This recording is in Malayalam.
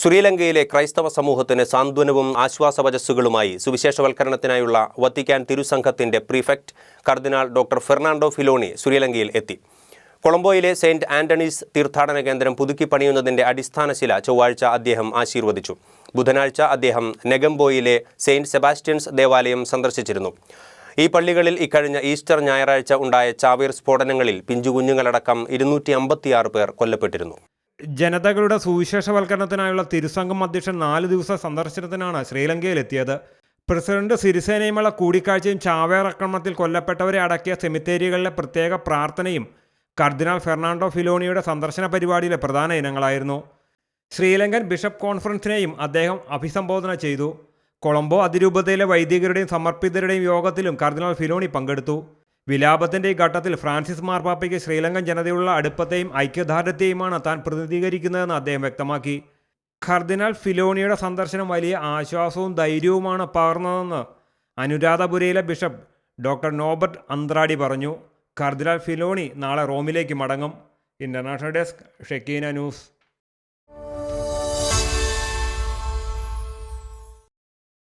ശ്രീലങ്കയിലെ ക്രൈസ്തവ സമൂഹത്തിന് സാന്ത്വനവും ആശ്വാസവചസ്സുകളുമായി സുവിശേഷവൽക്കരണത്തിനായുള്ള വത്തിക്കാൻ തിരുസംഘത്തിന്റെ പ്രീഫെക്ട് കർദിനാൾ ഡോക്ടർ ഫെർണാണ്ടോ ഫിലോണി ശ്രീലങ്കയിൽ എത്തി. കൊളംബോയിലെ സെയിന്റ് ആന്റണീസ് തീർത്ഥാടന കേന്ദ്രം പുതുക്കി പണിയുന്നതിന്റെ അടിസ്ഥാനശില ചൊവ്വാഴ്ച അദ്ദേഹം ആശീർവദിച്ചു. ബുധനാഴ്ച അദ്ദേഹം നെഗംബോയിലെ സെയിന്റ് സെബാസ്റ്റ്യൻസ് ദേവാലയം സന്ദർശിച്ചിരുന്നു. ഈ പള്ളികളിൽ ഇക്കഴിഞ്ഞ ഈസ്റ്റർ ഞായറാഴ്ച ഉണ്ടായ ചാവേർ സ്ഫോടനങ്ങളിൽ പിഞ്ചുകുഞ്ഞുങ്ങളടക്കം ഇരുന്നൂറ്റി അമ്പത്തിയാറ് പേർ കൊല്ലപ്പെട്ടിരുന്നു. ജനതകളുടെ സുവിശേഷവൽക്കരണത്തിനായുള്ള തിരുസംഘം അധ്യക്ഷൻ നാല് ദിവസ സന്ദർശനത്തിനാണ് ശ്രീലങ്കയിലെത്തിയത്. പ്രസിഡന്റ് സിരിസേനയുമുള്ള കൂടിക്കാഴ്ചയും ചാവേർ ആക്രമണത്തിൽ കൊല്ലപ്പെട്ടവരെ അടക്കിയ സെമിത്തേരികളിലെ പ്രത്യേക പ്രാർത്ഥനയും കർദിനാൾ ഫെർണാണ്ടോ ഫിലോണിയുടെ സന്ദർശന പരിപാടിയിലെ പ്രധാന ഇനങ്ങളായിരുന്നു. ശ്രീലങ്കൻ ബിഷപ്പ് കോൺഫറൻസിനെയും അദ്ദേഹം അഭിസംബോധന ചെയ്തു. കൊളംബോ അതിരൂപതയിലെ വൈദികരുടെയും സമർപ്പിതരുടെയും യോഗത്തിലും കർദിനാൾ ഫിലോണി പങ്കെടുത്തു. വിലാപത്തിന്റെ ഈ ഘട്ടത്തിൽ ഫ്രാൻസിസ് മാർപ്പാപ്പയ്ക്ക് ശ്രീലങ്കൻ ജനതയുള്ള അടുപ്പത്തെയും ഐക്യദാർഢ്യത്തെയുമാണ് താൻ പ്രതിനിധീകരിക്കുന്നതെന്ന് അദ്ദേഹം വ്യക്തമാക്കി. കർദിനാൾ ഫിലോണിയുടെ സന്ദർശനം വലിയ ആശ്വാസവും ധൈര്യവുമാണ് പകർന്നതെന്ന് അനുരാധപുരയിലെ ബിഷപ്പ് ഡോക്ടർ നോബർട്ട് അന്ത്രാടി പറഞ്ഞു. കർദിനാൾ ഫിലോണി നാളെ റോമിലേക്ക് മടങ്ങും. International desk Shekinah news.